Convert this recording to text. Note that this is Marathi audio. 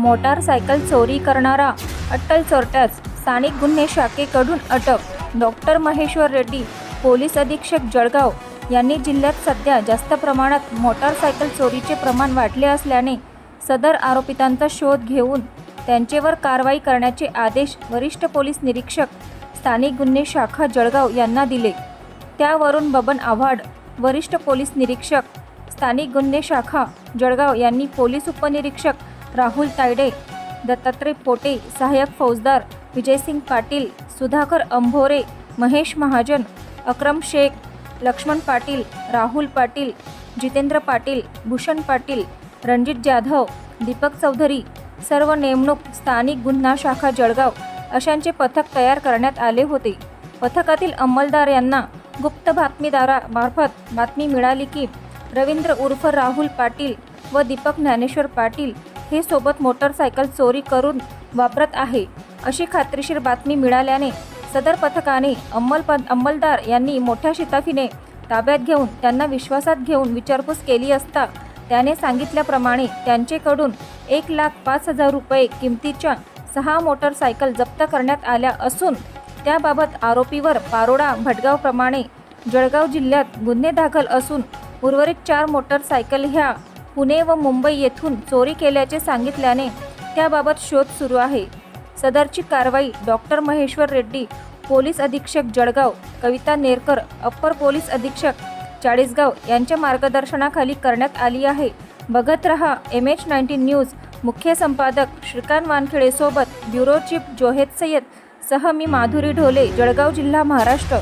मोटारसायकल चोरी करणारा अट्टल चोरट्यास स्थानिक गुन्हे शाखेकडून अटक. डॉक्टर महेश्वर रेड्डी पोलीस अधीक्षक जळगाव यांनी जिल्ह्यात सध्या जास्त प्रमाणात मोटारसायकल चोरीचे प्रमाण वाढले असल्याने सदर आरोपितांचा शोध घेऊन त्यांचेवर कारवाई करण्याचे आदेश वरिष्ठ पोलीस निरीक्षक स्थानिक गुन्हे शाखा जळगाव यांना दिले. त्यावरून बबन आव्हाड वरिष्ठ पोलीस निरीक्षक स्थानिक गुन्हे शाखा जळगाव यांनी पोलीस उपनिरीक्षक राहुल तायडे दत्तात्रय पोटे सहाय्यक फौजदार विजयसिंग पाटील सुधाकर अंभोरे महेश महाजन अक्रम शेख लक्ष्मण पाटील राहुल पाटील जितेंद्र पाटील भूषण पाटील रणजित जाधव दीपक चौधरी सर्व नेमणूक स्थानिक गुन्हा शाखा जळगाव अशांचे पथक तयार करण्यात आले होते. पथकातील अंमलदार यांना गुप्त बातमीदारामार्फत बातमी मिळाली की रवींद्र उर्फ राहुल पाटील व दीपक ज्ञानेश्वर पाटील हे सोबत मोटरसायकल चोरी करून वापरत आहे. अशी खात्रीशीर बातमी मिळाल्याने सदर पथकाने अंमल अंमलदार यांनी मोठ्या शिताफीने ताब्यात घेऊन त्यांना विश्वासात घेऊन विचारपूस केली असता त्याने सांगितल्याप्रमाणे त्यांचेकडून एक लाख पाच हजार रुपये किमतीच्या सहा मोटरसायकल जप्त करण्यात आल्या असून त्याबाबत आरोपीवर पारोडा भटगावप्रमाणे जळगाव जिल्ह्यात गुन्हे दाखल असून उर्वरित चार मोटरसायकल ह्या पुणे व मुंबई येथून चोरी केल्याचे सांगितल्याने त्याबाबत शोध सुरू आहे. सदरची कारवाई डॉक्टर महेश्वर रेड्डी पोलीस अधीक्षक जळगाव कविता नेरकर अप्पर पोलीस अधीक्षक चाळीसगाव यांच्या मार्गदर्शनाखाली करण्यात आली आहे. बघत रहा एम एच नाईन्टीन न्यूज. मुख्य संपादक श्रीकांत वानखेडेसोबत ब्युरो चीफ जोहेद सय्यद सह मी माधुरी ढोले जळगाव जिल्हा महाराष्ट्र.